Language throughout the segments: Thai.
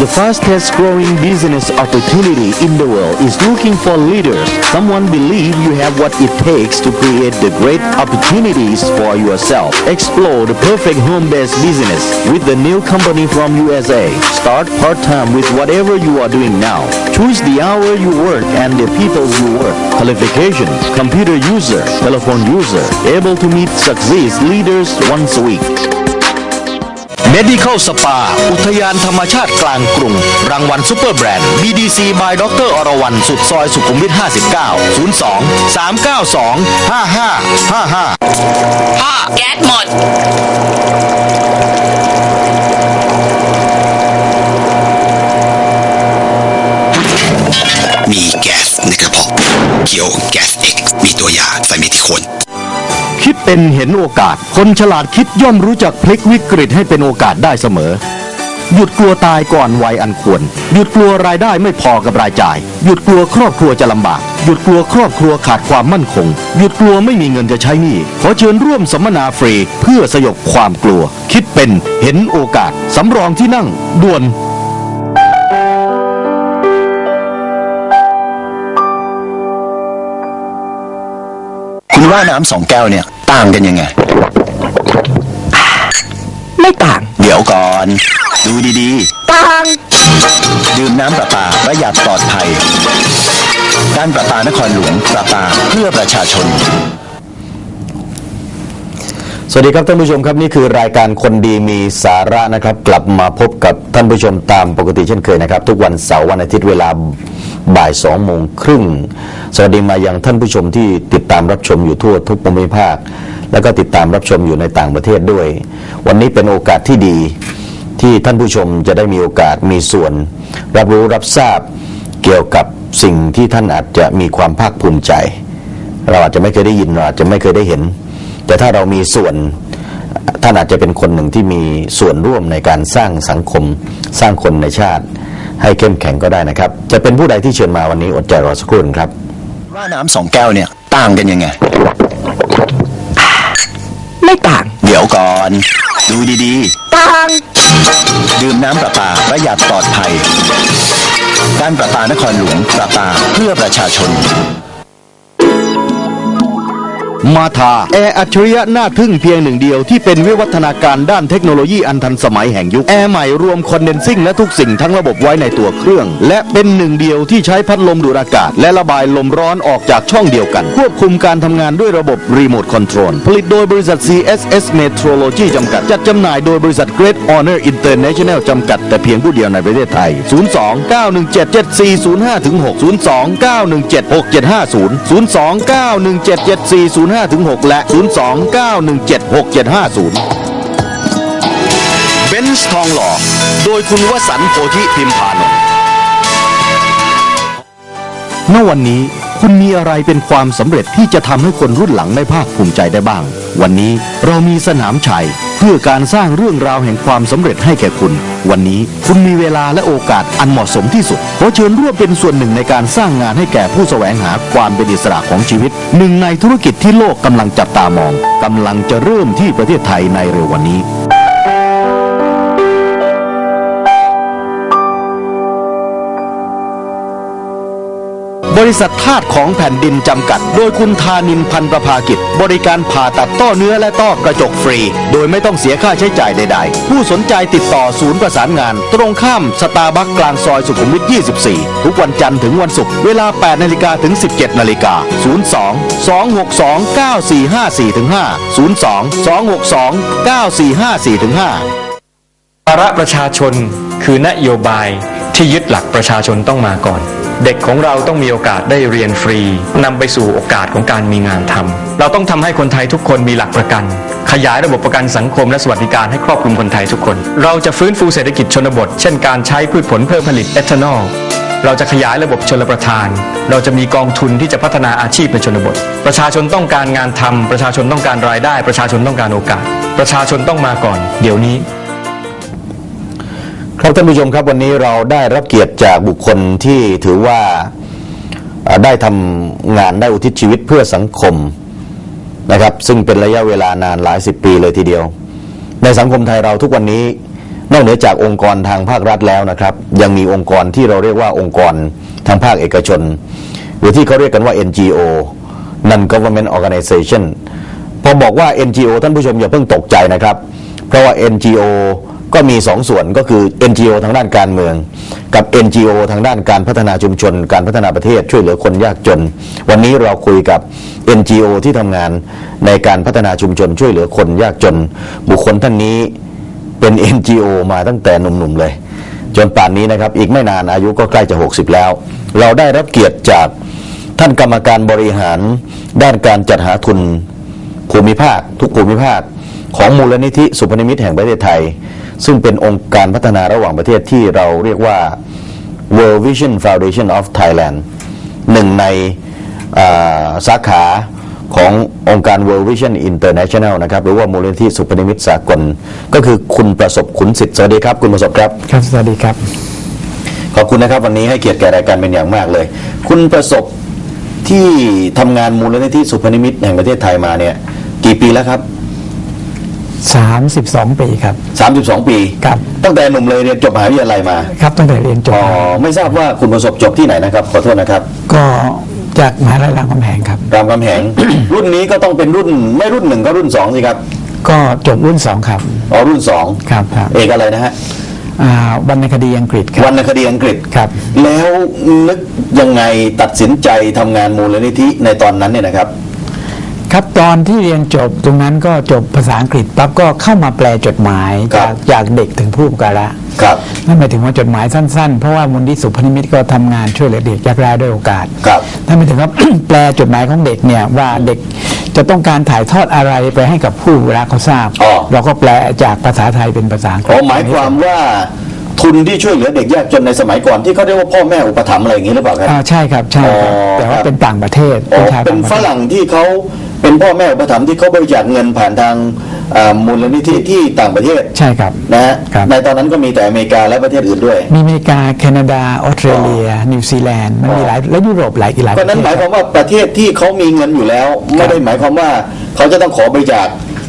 The fastest growing business opportunity in the world is looking for leaders. Someone believe you have what it takes to create the great opportunities for yourself. Explore the perfect home-based business with the new company from USA. Start part-time with whatever you are doing now. Choose the hour you work and the people you work. Qualification, computer user, telephone user, able to meet success leaders once a week. Medical Spa อุทยานธรรมชาติกลางกรุง รางวัลซูเปอร์แบรนด์ BDC by ดรอรวรรณสุดซอยสุขุมวิท 59 02 392 5555 พ่อ แก๊สหมด มีแก๊สในกระเพาะเคี้ยวแก๊สเอกมีตัวยาใส่เมทิโคน คิดเป็นเห็นโอกาส คนฉลาดคิดย่อมรู้จักพลิกวิกฤตให้เป็นโอกาสได้เสมอ หยุดกลัวตายก่อนวัยอันควร หยุดกลัวรายได้ไม่พอกับรายจ่าย หยุดกลัวครอบครัวจะลำบาก หยุดกลัวครอบครัวขาดความมั่นคง หยุดกลัวไม่มีเงินจะใช้หนี้ ขอเชิญร่วมสัมมนาฟรี เพื่อสยบความกลัว คิดเป็นเห็นโอกาสสำรองที่นั่งด่วน ว่าน้ำสองแก้วเนี่ยต่างกันยังไง ไม่ต่าง เดี๋ยวก่อน ดูดีๆต่างดื่มน้ำประปาประหยัดปลอดภัย การประปานครหลวงประปาเพื่อประชาชน สวัสดีครับท่านผู้ชมครับนี่คือรายการคนดีมีสาระนะครับ กลับมาพบกับท่านผู้ชมตามปกติเช่นเคยนะครับ ทุกวันเสาร์วันอาทิตย์เวลา บ่ายสองโมงครึ่ง สวัสดีมายังท่านผู้ชมที่ติดตามรับชมอยู่ทั่วทุกภูมิภาค แล้วก็ติดตามรับชมอยู่ในต่างประเทศด้วย วันนี้เป็นโอกาสที่ดีที่ท่านผู้ชมจะได้มีโอกาสมีส่วน รับรู้รับทราบเกี่ยวกับสิ่งที่ท่านอาจจะมีความภาคภูมิใจ เราอาจจะไม่เคยได้ยินเราอาจจะไม่เคยได้เห็น แต่ถ้าเรามีส่วนท่านอาจจะเป็นคนหนึ่งที่มีส่วนร่วมในการสร้างสังคมสร้างคนในชาติ ให้เข้มแข็งก็ได้นะครับ จะเป็นผู้ใดที่เชิญมาวันนี้อดใจรอสักครู่หนึ่งครับ ว่าน้ำสองแก้วเนี่ยต่างกันยังไง ไม่ต่าง เดี๋ยวก่อน ดูดีๆต่างดื่มน้ำประปาประหยัดปลอดภัย การประปานครหลวงประปาเพื่อประชาชน มาธาแอร์อัจฉริยะหน้าทึ่งเพียงหนึ่งเดียวที่เป็นวิวัฒนาการด้านเทคโนโลยีอันทันสมัยแห่งยุค แอร์ใหม่รวมคอนเดนซิ่งและทุกสิ่งทั้งระบบไว้ในตัวเครื่อง และเป็นหนึ่งเดียวที่ใช้พัดลมดูดอากาศ และระบายลมร้อนออกจากช่องเดียวกัน ควบคุมการทำงานด้วยระบบรีโมทคอนโทรลผลิตโดยบริษัท CSS Metrology จำกัด จัดจำหน่ายโดยบริษัท Great Honor International จำกัด แต่เพียงผู้เดียวในประเทศไทย 029177405-6 029176750 029177405 05-6 และ 029176750 เบนซ์ทองหล่อ โดยคุณวสันต์โพธิพิมพานนท์ณวันนี้คุณมีอะไรเป็นความสำเร็จที่จะทำให้คนรุ่นหลังได้ภาคภูมิใจได้บ้าง วันนี้เรามีสนามชัย เพื่อการสร้างเรื่องราวแห่งความสำเร็จให้แก่คุณ วันนี้คุณมีเวลาและโอกาสอันเหมาะสมที่สุดขอเชิญร่วมเป็นส่วนหนึ่งในการสร้างงานให้แก่ผู้แสวงหาความเป็นอิสระของชีวิต หนึ่งในธุรกิจที่โลกกำลังจับตามองกำลังจะเริ่มที่ประเทศไทยในเร็ววันนี้ บริษัทธาตุของแผ่นดินจำกัด โดยคุณธานินพันประภากิจ บริการผ่าตัดต้อเนื้อและต้อกระจกฟรี โดยไม่ต้องเสียค่าใช้จ่ายใดๆ ผู้สนใจติดต่อศูนย์ประสานงาน ตรงข้ามสตาร์บัคกลางซอยสุขุมวิท 24 ทุกวันจันทร์ถึงวันศุกร์เวลา 8นาฬิกาถึง 17นาฬิกา02 262 9454ถึง5 02 262 9454ถึง5ภาระประชาชนคือนโยบายที่ยึดหลักประชาชนต้องมาก่อน เด็กของเราต้องมีโอกาสได้เรียนฟรีนำไปสู่โอกาสของการมีงานทำเราต้องทำให้คนไทยทุกคนมีหลักประกัน ขยายระบบประกันสังคมและสวัสดิการให้ครอบคลุมคนไทยทุกคน เราจะฟื้นฟูเศรษฐกิจชนบท เช่นการใช้พืชผลเพิ่มผลิตเอทานอลเราจะขยายระบบชลประทาน เราจะมีกองทุนที่จะพัฒนาอาชีพในชนบท ประชาชนต้องการงานทำประชาชนต้องการรายได้ ประชาชนต้องการโอกาส ประชาชนต้องมาก่อน เดี๋ยวนี้ ครับท่านผู้ชมครับวันนี้เราได้รับเกียรติจากบุคคลที่ถือว่าได้ทำงานได้อุทิศชีวิตเพื่อสังคมนะครับ ซึ่งเป็นระยะเวลานานหลายสิบปีเลยทีเดียว ในสังคมไทยเราทุกวันนี้นอกเหนือจากองค์กรทางภาครัฐแล้วนะครับ ยังมีองค์กรที่เราเรียกว่าองค์กรทางภาคเอกชน หรือที่เขาเรียกกันว่า NGO Non Government Organization พอบอกว่า NGO ท่านผู้ชมอย่าเพิ่งตกใจนะครับ เพราะว่า NGO ก็มีสองส่วนก็คือ NGO ทางด้านการเมือง กับ NGO ทางด้านการพัฒนาชุมชน การพัฒนาประเทศช่วยเหลือคนยากจน วันนี้เราคุยกับ NGO ที่ทำงานในการพัฒนาชุมชน ช่วยเหลือคนยากจน บุคคลท่านนี้เป็น NGO มาตั้งแต่หนุ่มๆเลย จนป่านนี้นะครับอีกไม่นานอายุก็ใกล้จะ 60 แล้ว เราได้รับเกียรติจากท่านกรรมการบริหาร ด้านการจัดหาทุนภูมิภาค ทุกภูมิภาค ของมูลนิธิสุพนิมิตแห่งประเทศไทย ซึ่งเป็นองค์การพัฒนาระหว่างประเทศที่เราเรียกว่า World Vision Foundation of Thailand หนึ่งในอ่าสาขาขององค์การ World Vision International นะครับหรือว่ามูลนิธิสุพนิมิตสากล ก็คือคุณประสบขุนสิทธิ์ สวัสดีครับ คุณประสบครับ ครับ สวัสดีครับ ขอบคุณนะครับวันนี้ให้เกียรติแก่รายการเป็นอย่างมากเลย คุณประสบที่ทำงานมูลนิธิสุพนิมิตแห่งประเทศไทยมาเนี่ย กี่ปีแล้วครับ 32 ปีครับ 32 ปี ครับ ตั้งแต่หนุ่มเลยเรียนจบมหาวิทยาลัยมาครับตั้งแต่เรียนจบอ๋อไม่ทราบว่าคุณประสบจบที่ไหนนะครับ ขอโทษนะครับ ก็จากมหาลัยรามคำแหงครับ รามคำแหง รุ่นนี้ก็ต้องเป็นรุ่นไม่รุ่นหนึ่งก็รุ่นสองสิครับก็จบรุ่น2ครับอ๋อรุ่นสองครับครับเอกอะไรนะฮะอ่าวรรณคดีอังกฤษครับวรรณคดีอังกฤษครับ แล้วนึกยังไงตัดสินใจทำงานมูลนิธิในตอนนั้นเนี่ยนะครับ ครับตอนที่เรียนจบตรงนั้นก็จบภาษาอังกฤษปั๊บก็เข้ามาแปลจดหมายครัจาบกจากเด็กถึงผู้อุปการะครับ นั่นหมายถึงว่าจดหมายสั้นๆ เพราะว่ามูลนิธิสุพนิมิตก็ทำงานช่วยเหลือเด็กยากไร้ด้วยโอกาส ครับ นั่นหมายถึงว่า แปลจดหมายของเด็กเนี่ยว่าเด็กจะต้องการถ่ายทอดอะไรไปให้กับผู้รักเขาทราบ อ๋อ เราก็แปลจากภาษาไทยเป็นภาษาอังกฤอ๋ษ อหมายความว่าทุนที่ช่วยเหลือเด็กยากจนในสมัยก่อนที่เขาเรียกว่าพ่อแม่อุปถัมภ์อะไรอย่างนี้หรือเปล่าครับ อ่าใช่ครับใช่ครับอ๋อแต่ว่าครับ เป็นต่างประเทศอ๋อชาวเป็นต่างประฝเทศ รั่งที่เขา เป็นพ่อแม่อุปถัมภ์ที่เขาบริจาคเงินผ่านทางอ่ามูลนิธิที่ต่างประเทศใช่ครับ นะฮะครับ ในตอนนั้นก็มีแต่อเมริกาและประเทศอื่นด้วย มีอเมริกา แคนาดา ออสเตรเลีย นิวซีแลนด์ มันมีหลาย และยุโรปหลายอีกหลายก็นั้นหมายความว่าประเทศที่เขามีเงินอยู่แล้ว ไม่ได้หมายความว่าเขาจะต้องขอบริจาค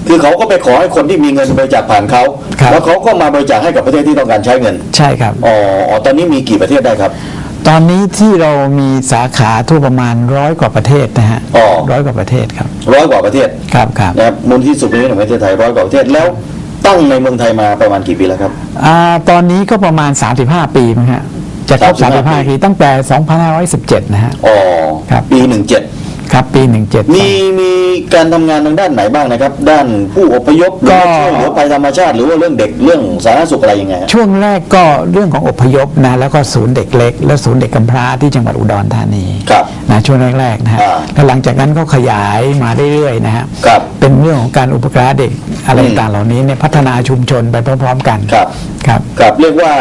คือเขาก็ไปขอให้คนที่มีเงินบริจาคผ่านเขาครับ แล้วเขาก็มาบริจาคให้กับประเทศที่ต้องการใช้เงินใช่ครับ อ๋ออ๋อตอนนี้มีกี่ประเทศได้ครับ ตอนนี้ที่เรามีสาขาทั่วประมาณร้อยกว่าประเทศนะฮะอ๋อ ร้อยกว่าประเทศครับ ร้อยกว่าประเทศครับครับนะครับมูลที่สุดในประเทศไทยร้อยกว่าประเทศแล้วตั้งในเมืองไทยมาประมาณกี่ปีแล้วครับ อ่าตอนนี้ก็ประมาณ 35 ปีมั้งฮะจะครบ35 35ปี ตั้งแต่ 2517 นะฮะ อ๋อ ครับ ปีหนึ่งเจ็ด ครับปี 17 มีมีการทำงานทางด้านไหนบ้างนะครับ ด้านผู้อพยพหรือว่าก็ช่วยเหลือภัยธรรมชาติหรือว่าเรื่องเด็กเรื่องสาธารณสุขอะไรยังไงฮะ ช่วงแรกก็เรื่องของอพยพนะแล้วก็ศูนย์เด็กเล็ก และศูนย์เด็กกำพร้าที่จังหวัดอุดรธานีครับนะช่วงแรกๆนะฮะอ่าแล้วหลังจากนั้นก็ขยายมาเรื่อยๆนะฮะครับเป็นเรื่องของการอุปการะเด็กอะไรอืมต่างๆเหล่านี้เนี่ยพัฒนาชุมชนไปพร้อม ๆ กันครับ ครับ ครับเรียกว่า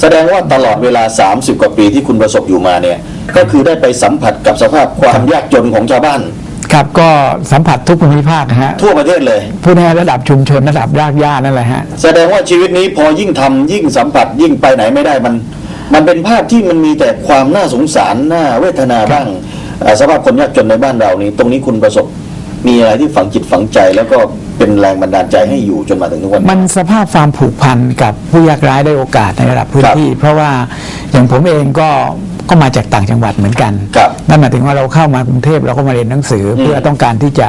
แสดงว่าตลอดเวลา 30 กว่าปีที่คุณประสบอยู่มาเนี่ย ก็คือได้ไปสัมผัสกับสภาพความยากจนของชาวบ้าน ครับก็สัมผัสทุกภูมิภาคนะฮะทั่วประเทศเลยผู้ในระดับชุมชนระดับรากหญ้านั่นแหละฮะแสดงว่าชีวิตนี้พอยิ่งทำยิ่งสัมผัสยิ่งไปไหนไม่ได้มัน มันเป็นภาพที่มันมีแต่ความน่าสงสารน่าเวทนาบ้างเอ่อสภาพคนยากจนในบ้านเรานี้ ตรงนี้คุณประสบมีอะไรที่ฝังจิตฝังใจแล้วก็ เป็นแรงบันดาลใจให้อยู่จนมาถึงทุกวันนี้ มันสภาพความผูกพันกับผู้ยากไร้ได้โอกาสในระดับพื้นที่ เพราะว่าอย่างผมเองก็ก็มาจากต่างจังหวัดเหมือนกันครับนั่นหมายถึงว่าเราเข้ามากรุงเทพเราก็มาเรียนหนังสืออเพื่อต้องการที่จะ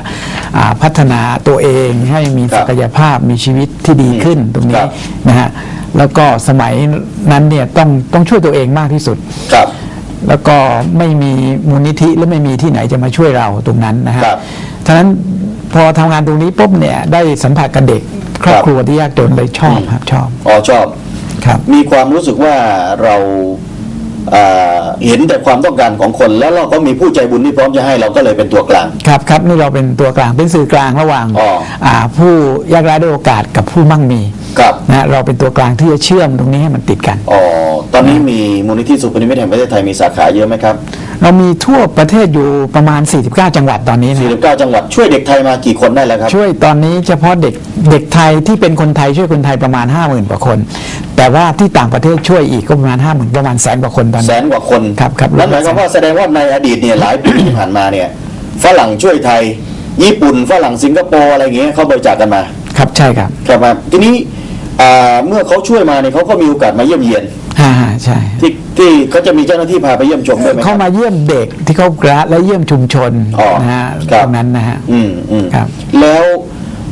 อ่าพัฒนาตัวเองให้มีครับศักยภาพมีชีวิตที่ดีขึ้นตรงคนี้รับ นะฮะแล้วก็สมัยนั้นเนี่ยต้องต้องช่วยตัวเองมากที่สุด ครับ แล้วก็ไม่มีมูลนิธิและไม่มีที่ไหนจะมาช่วยเราตรงนั้นนะฮะครับ ฉะนั้น พอทำงานตรงนี้ปุ๊บเนี่ยได้สัมผัสกับเด็ก ครอบครับครัวที่ยากจนเลยชอบครับชอบอ๋อชอบครับ มีความรู้สึกว่าเราเอ่อเห็นแต่ความต้องการของคน แล้วเราก็มีผู้ใจบุญที่พร้อมจะให้เราก็เลยเป็นตัวกลาง ครับครับนี่เราเป็นตัวกลางเป็นสื่อกลางระหว่างอ๋ออ่าผู้ยากไร้ด้วยโอกาสกับผู้มั่งมีครับนะเราเป็นตัวกลางที่จะเชื่อมตรงนี้ให้มันติดกันอ๋อตอนนี้มีมูลนิธิสุพนิมิตแห่งประเทศไทยมีสาขาเยอะไหมครับ เรามีทั่วประเทศอยู่ประมาณ 49 จังหวัดตอนนี้นะ49 จังหวัดช่วยเด็กไทยมากี่คนได้แล้วครับ ช่วยตอนนี้เฉพาะเด็กเด็กไทยที่เป็นคนไทยช่วยคนไทยประมาณ 50,000กว่าคน แต่ว่าที่ต่างประเทศช่วยอีกก็ประมาณ 50,000ประมาณแสนกว่าคนตอนแสนี้นกว่าคนครับครับนั่นหมายความว่าแสดงว่าในอดีตเนี่ยหลายปีที่ผ่านมาเนี่ยฝรั่งช่วยไทย ญี่ปุ่นฝรั่งสิงคโปร์อะไรอย่างเงี้ยเขาบริจาคกันมาครับใช่ครับครับครับทีนี้อ่าเมื่อเขาช่วยมาเนี่ยเขาก็มีโอกาสมาเยี่ยมเยียนอ่าใช่ที่ ที่เขาจะมีเจ้าหน้าที่พาไปเยี่ยมชมด้วยไหมคเข้ารับ มาเยี่ยมเด็กที่เขากระและเยี่ยมชุมชนอ๋อนะฮะครับตรงนั้นนะฮะ อืมอืมครับ แล้ว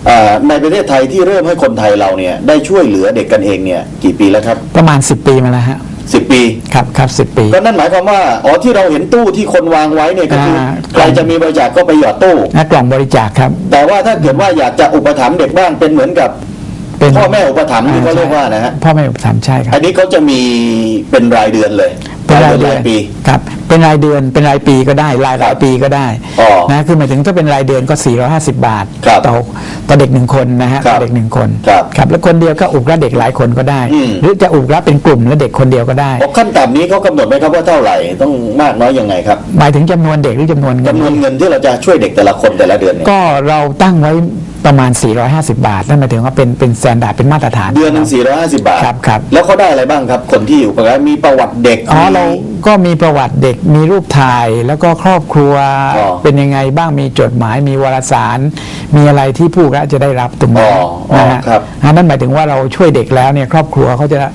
อ่าในประเทศไทยที่เริ่มให้คนไทยเราเนี่ย ได้ช่วยเหลือเด็กกันเองเนี่ย กี่ปีแล้วครับประมาณ 10 ปีมาแล้วฮะสิบปี ครับครับสิปี ก็นั่นหมายความว่าอ๋อที่เราเห็นตู้ที่คนวางไว้เนี่ยก็คืออา ใครจะมีบริจาคก็ไปหยอดตู้และกล่องบริจาคครับ แต่ว่าถ้าเกิดว่าอยากจะอุปถัมภ์เด็กบ้างเป็นเหมือนกับ เป็นพ่อแม่อุปถัมภ์ที่เขาเรียกว่านะฮะพ่อแม่อุปถัมภ์ใช่ครับ อันนี้เขาจะมีเป็นรายเดือนเลยเป็นรายเดือนรายปีครับเป็นรายเดือนเป็นรายปีก็ได้รายหลายปีก็ได้อ๋อนะคือหมายถึงถ้าเป็นรายเดือนก็ 450 บาทครับต่อต่อเด็กหนึ่งคนนะฮะครับต่อเด็กหนึ่งคนครับครับแล้วคนเดียวก็อุปรับเด็กหลายคนก็ได้อืมหรือจะอุปรับเป็นกลุ่มแล้วเด็กคนเดียวก็ได้อ๋อขั้นต่ำนี้เขากำหนดไหมครับว่าเท่าไหร่ต้องมากน้อยยังไงครับหมายถึงจำนวนเด็กหรือจำนวนเงินจำนวนเงินที่เราจะช่วยเด็กแต่ละคนแต่ละเดือนเนี่ยก็เราตั้งไว้ ประมาณ 450 บาท นั่นหมายถึงว่าเป็นเป็นสแตนดาร์ดเป็นมาตรฐาน เดือนหนึ่ง450 บาท ครับครับ แล้วเขาได้อะไรบ้างครับ คนที่อุปการะมีประวัติเด็ก อ๋อมีเราก็มีประวัติเด็กมีรูปถ่ายแล้วก็ครอบครัวอ๋อเป็นยังไงบ้างมีจดหมายมีวารสาร มีอะไรที่ผู้รับจะได้รับตรงนั้นอ๋ออ๋อนะฮะครับอันนั่นหมายถึงว่าเราช่วยเด็กแล้วเนี่ยครอบครัวเขาจะได้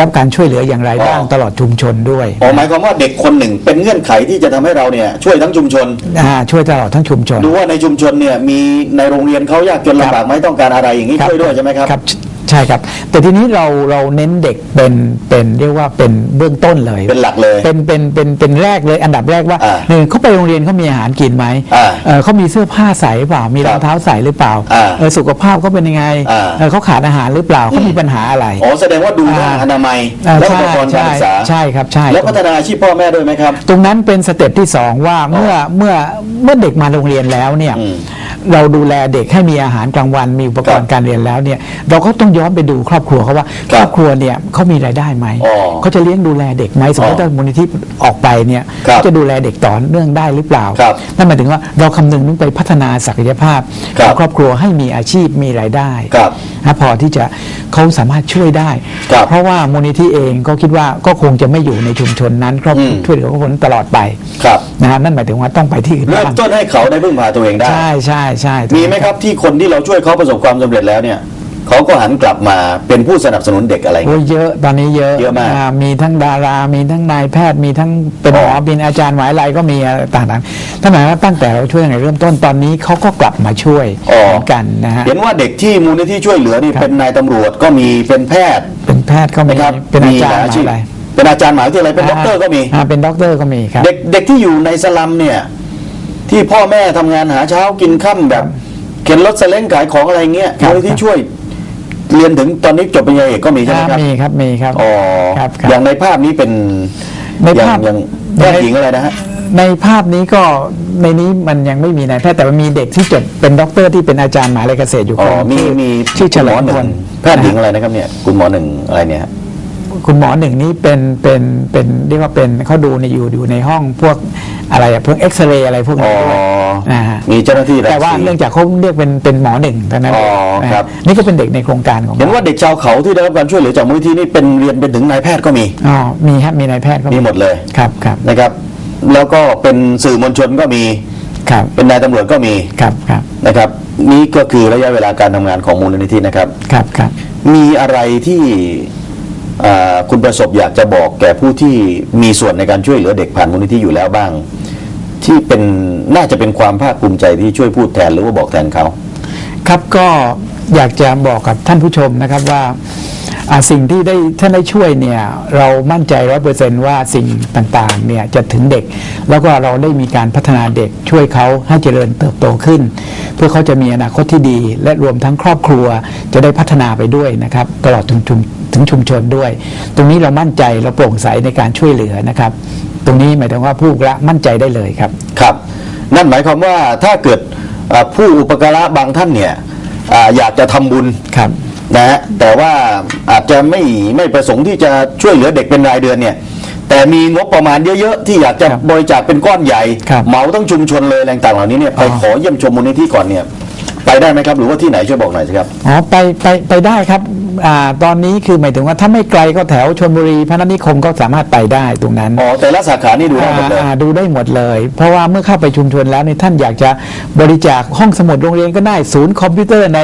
รับการช่วยเหลืออย่างไรบ้างอ๋อ ตลอดชุมชนด้วยอ๋อหมายความว่าเด็กคนหนึ่งเป็นเงื่อนไขที่จะทำให้เราเนี่ยช่วยทั้งชุมชน อ่าช่วยตลอดทั้งชุมชน ดูว่าในชุมชนเนี่ยมีในโรงเรียนเขายากจนลำบากไหมต้องการอะไรอย่างนี้ช่วยด้วยใช่ไหมครับครับใช่ครับ แต่ทีนี้เราเราเน้นเด็กเป็นเป็นเรียกว่าเป็นเบื้องต้นเลย เป็นหลักเลย เป็นเป็นเป็นเป็นแรกเลยอันดับแรกว่าอ่าหนึ่งเขาไปโรงเรียนเขามีอาหารกินไหมอ่าเออเขามีเสื้อผ้าใส่หรือเปล่ามีครรัอบงเท้าใส่หรือเปล่าอ่าเออสุขภาพเขาเป็นยังไงอ่าเออเขาขาดอาหารหรือเปล่าเขามีปัญหาอะไรอ๋อแสดงว่าดูเรื่องอ่าอนามัยเออและอุใช่ปกรณ์การศึกษาใช่ครับใช่แล้วพัฒนาอาชีพพ่อแม่ด้วยไหมครับ ตรงนั้นเป็นสเต็ปที่สองว่าเมื่อเมื่อเมื่อเด็กมาโรงเรียนแล้วเนี่ยอืม เราดูแลเด็กให้มีอาหารกลางวันมีอุปกรครัณ์บการเรียนแล้วเนี่ยเราก็ต้องย้อนไปดูครอบครัวเขาว่าคครับรอบครัวเนี่ยเขามีรายได้ไหมอ๋อเขาจะเลี้ยงดูแลเด็กไหมสมมติอ๋อถ้ามูลนิธิออกไปเนี่ยครับเขาจะดูแลเด็กต่อเนื่องได้หรือเปล่าครับนั่นหมายถึงว่าเราคำนึงถึงไปพัฒนาศักยภาพครัขบองครอบครัวให้มีอาชีพมีรายได้ครับนะพอที่จะเขาสามารถช่วยได้ครับเพราะว่ามูลนิธิเองก็คิดว่าก็คงจะไม่อยู่ในชุมชนนั้นครอบอืมช่วยเหลือคนตลอดไปครับนะฮะนั่นหมายถึงว่าต้องไปที่อื่นเริ่มบ้างต้นให้เขาได้พึ่งพาตัวเองได้ ใช่ใช่ใช่มีไหมครับที่คนที่เราช่วยเขาประสบความสำเร็จแล้วเนี่ยเขาก็หันกลับมาเป็นผู้สนับสนุนเด็กอะไรโอ้เงี้ย ยเยอะตอนนี้เยอะเยอะมากามีทั้งดารา มีทั้งนายแพทย์มีทั้งเป็นหมออ๋อ เป็นอาจารย์หมายอะไรก็มีอะไรต่างๆท่านหมายว่าตั้งแต่เราช่วยตั้งแต่เริ่มต้นตอนนี้เขาก็กลับมาช่วยอ๋อ เหมือนกันนะฮะ เห็นว่าเด็กที่มูลนิธิช่วยเหลือนี่ครับ เป็นนายตำรวจก็มีเป็นแพทย์ เป็นแพทย์ก็มีนะครับเป็นอาจารย์หลหอาชีพอะไร เป็นอาจารย์หมหาวิทยาลัยเป็นด็อกเตอร์ก็มี อ่าเป็นด็อกเตอร์ก็มีครับ เด็กเด็กที่อยู่ในสลัมเนี่ย ที่พ่อแม่ทำงานหาเช้ากินค่ำแบบเข็นรถซาเล้งขายของอะไรเงี้ยครับ มูลนิธิช่วย เรียนถึงตอนนี้จบปริญญาเอกก็มีใช่ไหมครับมีครับมีครับอ๋อครับครับอย่างในภาพนี้เป็นในอย่างภาพอย่างแพทย์หญิงอะไรนะฮะ ในภาพนี้ก็ในนี้มันยังไม่มีนายแพทย์แต่มันมีเด็กที่จบเป็นด็อกเตอร์ที่เป็นอาจารย์หมหาลัยเกษตรอยู่อ๋คอนมีชื่อมีชื่อเฉคุณหลิมอมหนึ่พงลแพทย์หญิงอะไรนะครับเนี่ย คุณหมอหนึ่งอะไรเนี่ยฮะ คุณหมอหนึ่งนี้เป็นเป็นเป็นเรียกว่าเป็นเขาดูในอยู่อยู่ในห้องพวกอะไรอะพวกเอ็กซเรย์อะไรพวกอ๋นี้อด้วยนะฮะมีเจ้าหน้าที่รักแต่ว่าษีเนื่องจากเขาเรียกเป็นเป็นหมอหนึ่งเท่านั้นอ๋อนะฮะครับนี่ก็เป็นเด็กในโครงการของเห็นว่าเด็กชาวเขาที่ได้รับการช่วยเหลือจากมูลนิธินี่เป็นเรียนเป็นถึงนายแพทย์ก็มีอ๋อมีครับมีนายแพทย์ก็มีหมดเลยครับครับนะครับ แล้วก็เป็นสื่อมวลชนก็มีครับเป็นนายตำรวจก็มีครับครับนะครับ นี่ก็คือระยะเวลาการทำงานของมูลนิธินะครับครับครับมีอะไรที่อ่า คุณประสบอยากจะบอกแก่ผู้ที่มีส่วนในการช่วยเหลือเด็กผ่านมูลนิธิอยู่แล้วบ้าง ที่เป็นน่าจะเป็นความภาคภูมิใจที่ช่วยพูดแทนหรือว่าบอกแทนเขา ครับก็อยากจะบอกกับท่านผู้ชมนะครับว่า สิ่งที่ได้ท่านได้ช่วยเนี่ยเรามั่นใจร้อยเปอร์เซนว่าสิ่งต่างๆเนี่ยจะถึงเด็ก แล้วก็เราได้มีการพัฒนาเด็กช่วยเขาให้เจริญเติบโตขึ้น เพื่อเขาจะมีอนาคตที่ดี และรวมทั้งครอบครัวจะได้พัฒนาไปด้วยนะครับตลอดถึงชุมถึงชุมชนด้วย ตรงนี้เรามั่นใจเราโปร่งใสในการช่วยเหลือนะครับ ตรงนี้หมายถึงว่าผู้ละมั่นใจได้เลยครับครับ นั่นหมายความว่าถ้าเกิดอ่าผู้อุปการะบางท่านเนี่ยอ่าอยากจะทำบุญครับ นะฮะแต่ว่าอาจจะไม่ไม่ประสงค์ที่จะช่วยเหลือเด็กเป็นรายเดือนเนี่ยแต่มีงบประมาณเยอะๆที่อยากจะครับบริจาคเป็นก้อนใหญ่ครับเหมาทั้งชุมชนเลยอะไรต่างๆเหล่านี้เนี่ยไปอ๋อขอเยี่ยมชมมูลนิธิก่อนเนี่ย ไปได้ไหมครับ หรือว่าที่ไหนช่วยบอกหน่อยสิครับ อ๋อไปไปไปได้ครับอ่าตอนนี้คือหมายถึงว่าถ้าไม่ไกลก็แถวชนบุรีพระนัทนิคมก็สามารถไปได้ตรงนั้น อ๋อ แต่ละสาขานี่ดูได้หมดเลย อ่าดูได้หมดเลย เพราะว่าเมื่อเข้าไปชุมชนแล้วเนี่ยท่านอยากจะบริจาคห้องสมุดโรงเรียนก็ได้ศูนย์คอมพิวเตอร์ใน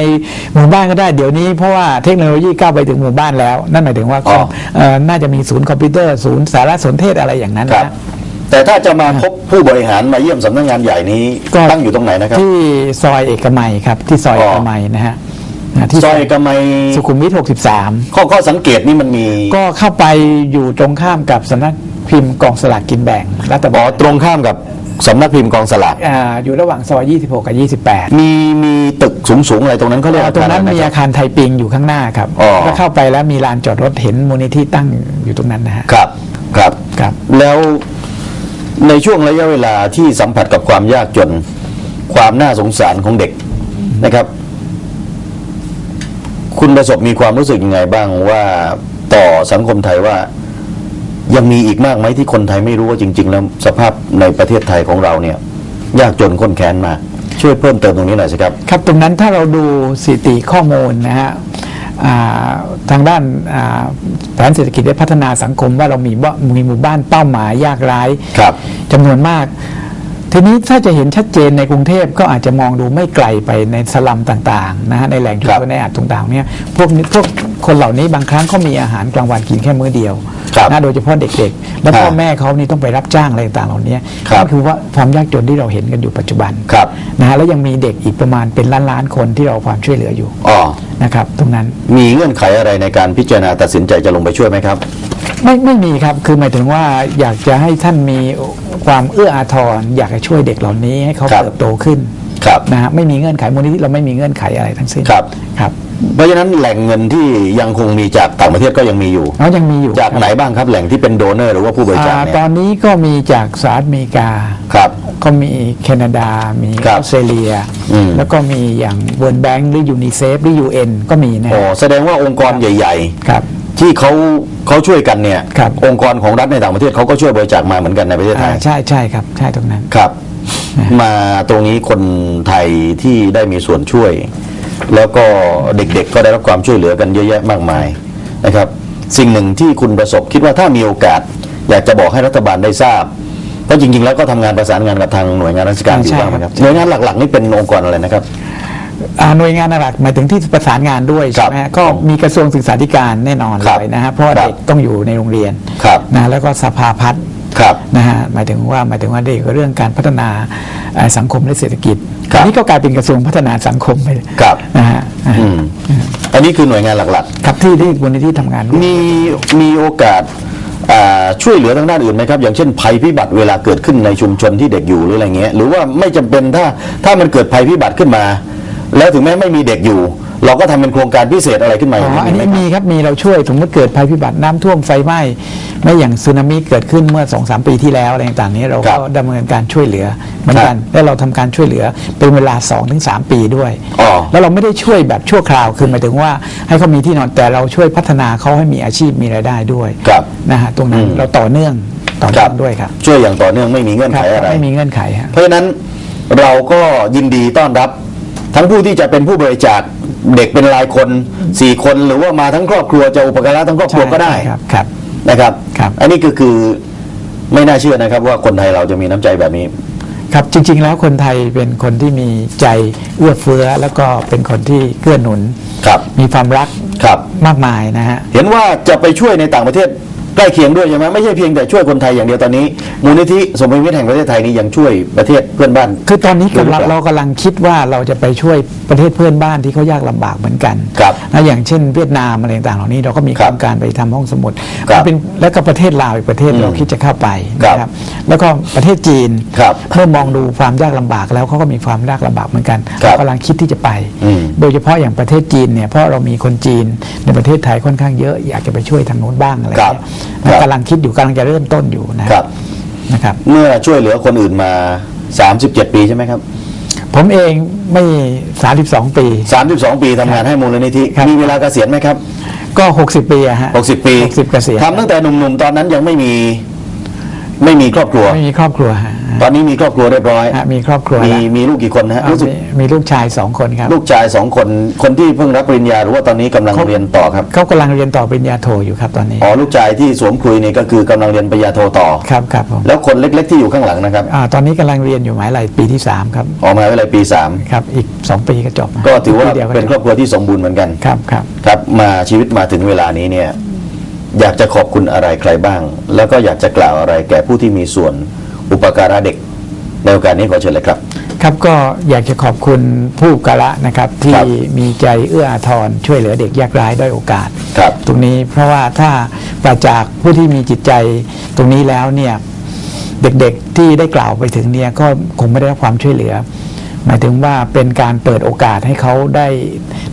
หมู่บ้านก็ได้เดี๋ยวนี้ เพราะว่าเทคโนโลยีก้าวไปถึงหมู่บ้านแล้ว นั่นหมายถึงว่าอ๋อเอ่อน่าจะมีศูนย์คอมพิวเตอร์ศูนย์สารสนเทศอะไรอย่างนั้นครับ นะ แต่ถ้าจะมาพบผู้บริหารมาเยี่ยมสำนักงานใหญ่นี้ก็ ตั้งอยู่ตรงไหนนะครับที่ซอยเอกมัยครับ ที่ซอยอ๋เออกมัยนะฮะนะที่ซอยเอกมัยสุขุมวิท 63 ข้อข้อสังเกตนี่มันมีก็เข้าไปอยู่ตรงข้ามกับสำนักพิมพ์กองสลากกินแบ่งรัฐอ๋บาอลตรงข้ามกับสำนักพิมพ์กองสลากอ่าอยู่ระหว่างซอย 26 กับ 28มีมีตึกสูงสูงๆอะไรตรงนั้นเขาเรียกอ่าตรงนั้นอาคาอะมีไะคอาบคารไทยปิงอยู่ข้างหน้าครับอ๋อ ก็เข้าไปแล้วมีลานจอดรถเห็นมูลนิธิตั้งอยู่ตรงนั้นนะฮะ ครับครับ ครับ แล้ว ในช่วงระยะเวลาที่สัมผัสกับความยากจน ความน่าสงสารของเด็กนะครับ คุณประสบมีความรู้สึกยังไงบ้างว่าต่อสังคมไทยว่า ยังมีอีกมากไหมที่คนไทยไม่รู้ว่าจริง ๆ แล้วสภาพในประเทศไทยของเราเนี่ย ยากจนข้นแค้นมากช่วยเพิ่มเติมตรงนี้หน่อยสิครับ ครับ ตรงนั้นถ้าเราดูสถิติข้อมูลนะฮะอ่า ทางด้านอ่าแผนเศรษฐกิจและพัฒนาสังคมว่าเรามีบ้ามีหมู่บ้านเป้าหมายยากไร้ครับจำนวนมากทีนี้ถ้าจะเห็นชัดเจนในกรุงเทพก็อาจจะมองดูไม่ไกลไปในสลัมต่างๆนะฮะในแหล่งชุมครัชบนในอาดต่างๆเนี่ยพวกนี้พวก คนเหล่านี้บางครั้งเขามีอาหารกลางวันกินแค่มื้อเดียวครับนะโดยเฉพาะเด็กๆ และพ่อครับแม่เขานี่ต้องไปรับจ้างอะไรต่างๆเหล่านี้ครับนั่นคือว่าความยากจนที่เราเห็นกันอยู่ปัจจุบันครับนะฮะแล้วยังมีเด็กอีกประมาณเป็นล้านๆคนที่เราความช่วยเหลืออยู่อ๋อ นะครับ ตรงนั้น มีเงื่อนไขอะไรในการพิจารณาตัดสินใจจะลงไปช่วยไหมครับ ไม่ไม่มีครับ คือหมายถึงว่าอยากจะให้ท่านมีความเอื้ออาทร อยากจะช่วยเด็กเหล่านี้ให้เขาครับ เติบโตขึ้นครับ นะฮะไม่มีเงื่อนไขมูลนิธิเราไม่มีเงื่อนไขอะไรทั้งสิ้นครับ ครับ เพราะฉะนั้นแหล่งเงินที่ยังคงมีจากต่างประเทศก็ยังมีอยู่แล้วยังมีอยู่จากไหนบ้างครับแหล่งที่เป็นโดเนอร์หรือว่าผู้บริจาคอ่าเนี่ตอย นนี้ก็มีจากสหรัฐอเมริกา ครับ ก็มีแคนาดา มีคอรับอสเตรเลีย อืม แล้วก็มีอย่าง World Bank หรือยูนิเซฟหรือ UN ก็มีนะโอ้ฮะแสดงว่าองค์กรใหญ่ ครับ ๆ ที่เขาเขาช่วยกันเนี่ย ครับ องค์กรของรัฐในต่างประเทศเขาก็ช่วยบริจาคมาเหมือนกันในประเทศไทอ่าย ใช่ใช่ครับใช่ตรงนั้น ครับ มาตรงนี้คนไทยที่ได้มีส่วนช่วย แล้วก็เด็กๆก็ได้รับความช่วยเหลือกันเยอะแยะมากมายนะครับ สิ่งหนึ่งที่คุณประสบคิดว่าถ้ามีโอกาส อยากจะบอกให้รัฐบาลได้ทราบเพราะจริงๆ แล้วก็ทำงานประสานงานกับทางหน่วยงานราชการอยู่ใช่บ้างไหมครับใช่หน่วยงานหลักๆนี่เป็นองค์กรอะไรนะครับอ่าหน่วยงานหลักหมายถึงที่ประสานงานด้วยครัใช่บไหมฮะก็มีกระทรวงศึกษาธิการแน่นอนครับเลยนะฮะเพราะว่าครับเด็กต้องอยู่ในโรงเรียนครับนะแล้วก็สภาพัฒน์ ครับนะฮะหมายถึงว่าหมายถึงว่าเด็กเรื่องการพัฒนาเอ่อสังคมและเศรษฐกิจครับ อันนี้ก็กลายเป็นกระทรวงพัฒนาสังคมไปครับนะฮะอ่าอืมอันนี้คือหน่วยงานหลักครับที่ที่มูลนิธิทำงานร่วม ๆ มีมีโอกาสอ่าช่วยเหลือทางด้านอื่นไหมครับ อย่างเช่นภัยพิบัติเวลาเกิดขึ้นในชุมชนที่เด็กอยู่หรืออะไรเงี้ยหรือว่าไม่จำเป็นถ้าถ้ามันเกิดภัยพิบัติขึ้นมา แล้วถึงแม้ไม่มีเด็กอยู่ เราก็ทำเป็นโครงการพิเศษอะไรขึ้นมาออ๋ย่างอนี้อันมีไหมนี้ครับมีครับมีเราช่วยสมมติเกิดภัยพิบัติน้ำท่วมไฟไหม้ไม่อย่างสึนามิเกิดขึ้นเมื่อ2อสปีที่แล้วอะไรต่างๆนี้เราครัก็บดำเนินการช่วยเหลือเหมือนกันครับและเราทำการช่วยเหลือเป็นเวลา2-3ปีด้วยอ๋อแล้วเราไม่ได้ช่วยแบบชั่วคราวคือหมายถึงว่าให้เขามีที่นอนแต่เราช่วยพัฒนาเขาให้มีอาชีพมีรายได้ด้วยครับนะฮะตรงนั้นอืมเราต่อเนื่องต่อคเนื่รัอบงด้วยครับช่วยอย่างต่อเนื่องไม่มีเงื่อนคไขรับอะไรไม่มีเงื่อนไขฮะเพราะฉะนั้นเราก็ยินดีต้อนรับทั้งผู้ที่จะเป็นผู้บริจาค เด็กเป็นรายคนสี่คนหรือว่ามาทั้งครอบครัวจะอุปการะทั้งครอบครัวก็ได้ใช่ครับครับนะครับ ครับ อันนี้ก็คือไม่น่าเชื่อนะครับ ว่าคนไทยเราจะมีน้ำใจแบบนี้ ครับจริง ๆ แล้วคนไทยเป็นคนที่มีใจเอื้อเฟื้อ แล้วก็เป็นคนที่เกื้อหนุน ครับ มีความรักครับ มากมายนะฮะ เห็นว่าจะไปช่วยในต่างประเทศ ใกล้เคียงด้วยใช่ไหมไม่ใช่เพียงแต่ช่วยคนไทยอย่างเดียวตอนนี้ มูลนิธิสมมิตแห่งประเทศไทยนี้ยังช่วยประเทศเพื่อนบ้าน คือตอนนี้กำลังด้วยหรือเปล่าเรากำลังคิดว่าเราจะไปช่วยประเทศเพื่อนบ้านที่เขายากลำบากเหมือนกันครับนะอย่างเช่นเวียดนามอะไรต่างๆเหล่านี้เราก็มีคโครับรงการไปทำห้องสมุดครับเป็นแล้วก็ประเทศลาวอีกประเทศอืมเราคิดจะเข้าไปครับนะครับแล้วก็ประเทศจีนครับเมื่อมองดูความยากลำบากแล้วเขาก็มีความยากลำบากเหมือนกันครับเรากำลังคิดที่จะไปอืมโดยเฉพาะอย่างประเทศจีนเนี่ยเพราะเรามีคนจีนในประเทศไทยค่อนข้างเยอะอยากจะไปช่วยทางโน้นบ้างอะไรครับเงี้ยครับกำลังคิดอยู่กำลังจะเริ่มต้นอยู่นะครับนะครับ เมื่อช่วยเหลือคนอื่นมา 37 ปีใช่ไหมครับ ผมเองไม่ 32 ปี 32 ปีทำงานให้มูลนิธิครับมีเวลาเกษียณไหมครับ ก็ 60 ปีอะฮะ60 ปี60เกษียณทำตั้งแต่หนุ่มๆตอนนั้นยังไม่มี ไม่มีครอบครัว ไม่มีครอบครัวฮะตอนนี้มีครอบครัวเรียบร้อยฮะมีครอบครัวมีแล้วมีลูกกี่คนนะฮะอ่ารู้สึกมีมีลูกชายสองคนครับลูกชายสองคนคนที่เพิ่งรับปริญญาหรือว่าตอนนี้กำลังเขาเรียนต่อครับเขากำลังเรียนต่อปริญญาโทอยู่ครับตอนนี้อ๋อลูกชายที่สวมคลุยนี่ก็คือกำลังเรียนปริญญาโทต่อ ครับครับผมแล้วคนเล็ก ๆ ที่อยู่ข้างหลังนะครับอ่าตอนนี้กำลังเรียนอยู่หมายเลขปีที่สามครับออกมาวิทยาลัยปีสามครับอีกสองปีก็จบก็ถือว่าปีดียเป็นครอบครัวที่สมบูรณ์เหมือนกัน ครับครับ ครับมาชีวิตมาถึงเวลานี้เนี่ย อยากจะขอบคุณอะไรใครบ้าง แล้วก็อยากจะกล่าวอะไรแก่ผู้ที่มีส่วนอุปการะเด็กในโอกาสนี้ขอเชิญเลยครับ ครับก็อยากจะขอบคุณผู้กะละนะครับ ที่ครับมีใจเอื้ออาทรช่วยเหลือเด็กยากไร้ด้อยโอกาสครับ ตรงนี้เพราะว่าถ้าปราศจากผู้ที่มีจิตใจตรงนี้แล้วเนี่ยเด็กๆที่ได้กล่าวไปถึงเนี่ยก็คงไม่ได้รับความช่วยเหลือ หมายถึงว่าเป็นการเปิดโอกาสให้เขาได้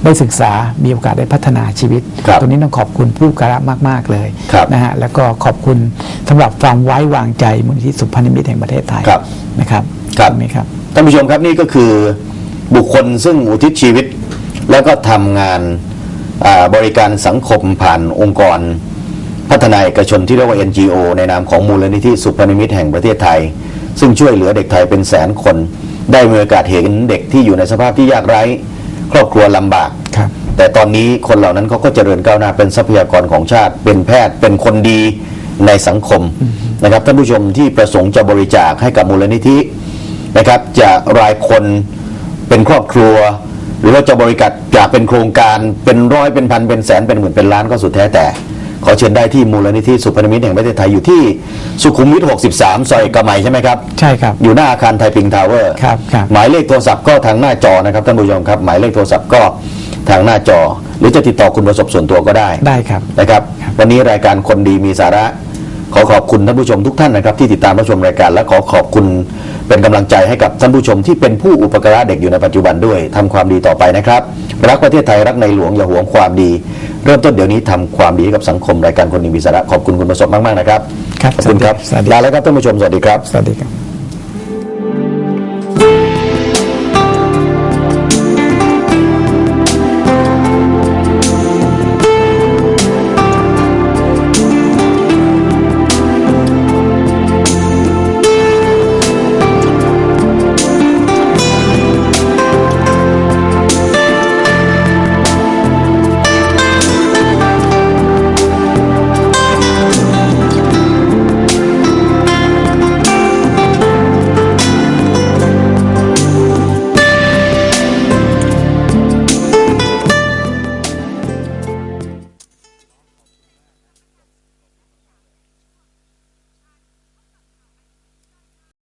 ได้ศึกษา มีโอกาสได้พัฒนาชีวิตครับตรงนี้ต้องขอบคุณผู้กระมาก ๆ เลยครับนะฮะ แล้วก็ขอบคุณสำหรับความไว้วางใจมูลนิธิสุพรรณนิมิตแห่งประเทศไทยครับนะครับ ครับตรงนี้ครับ ท่านผู้ชมครับนี่ก็คือบุคคลซึ่งอุทิศชีวิต แล้วก็ทำงานอ่าบริการสังคมผ่านองค์กร พัฒนาเอกชนที่เรียกว่า NGO ในนามของมูลนิธิสุพรรณมิตรแห่งประเทศไทย ซึ่งช่วยเหลือเด็กไทยเป็นแสนคน ได้มีโอกาสเห็นเด็กที่อยู่ในสภาพที่ยากไร้ ครอบครัวลำบาก ครับ แต่ตอนนี้คนเหล่านั้นเขาก็เจริญก้าวหน้าเป็นทรัพยากรของชาติ เป็นแพทย์เป็นคนดีในสังคมนะครับท่านผู้ชมที่ประสงค์จะบริจาคให้กับมูลนิธินะครับจะรายคนเป็นครอบครัว หรือว่าจะบริจาคจากเป็นโครงการเป็นร้อยเป็นพันเป็นแสนเป็นหมื่นเป็นล้านก็สุดแท้แต่ ขอเชิญได้ที่มูลนิธิสุพรรณมิตรแห่งประเทศไทยอยู่ที่สุขุมวิท 63 ซอยกระไหมใช่ไหมครับ ใช่ครับ อยู่หน้าอาคารไทยพิงทาวเวอร์ครับครับ หมายเลขโทรศัพท์ก็ทางหน้าจอนะครับท่านผู้ชมครับ หมายเลขโทรศัพท์ก็ทางหน้าจอ หรือจะติดต่อคุณประสบส่วนตัวก็ได้ได้ครับ นะครับวันนี้รายการคนดีมีสาระ ขอขอบคุณท่านผู้ชมทุกท่านนะครับที่ติดตามรับชมรายการและขอขอบคุณ เป็นกำลังใจให้กับท่านผู้ชมที่เป็นผู้อุปการะเด็กอยู่ในปัจจุบันด้วยทำความดีต่อไปนะครับ รักประเทศไทยรักในหลวงอย่าหวงความดี เริ่มต้นเดี๋ยวนี้ทำความดีให้กับสังคมรายการคนดีมีสาระขอบคุณคุณประสบมากๆนะครับครับขอบคุณครับสวัสดีลาแล้วครับท่านผู้ชมสวัสดีครับสวัสดีครับ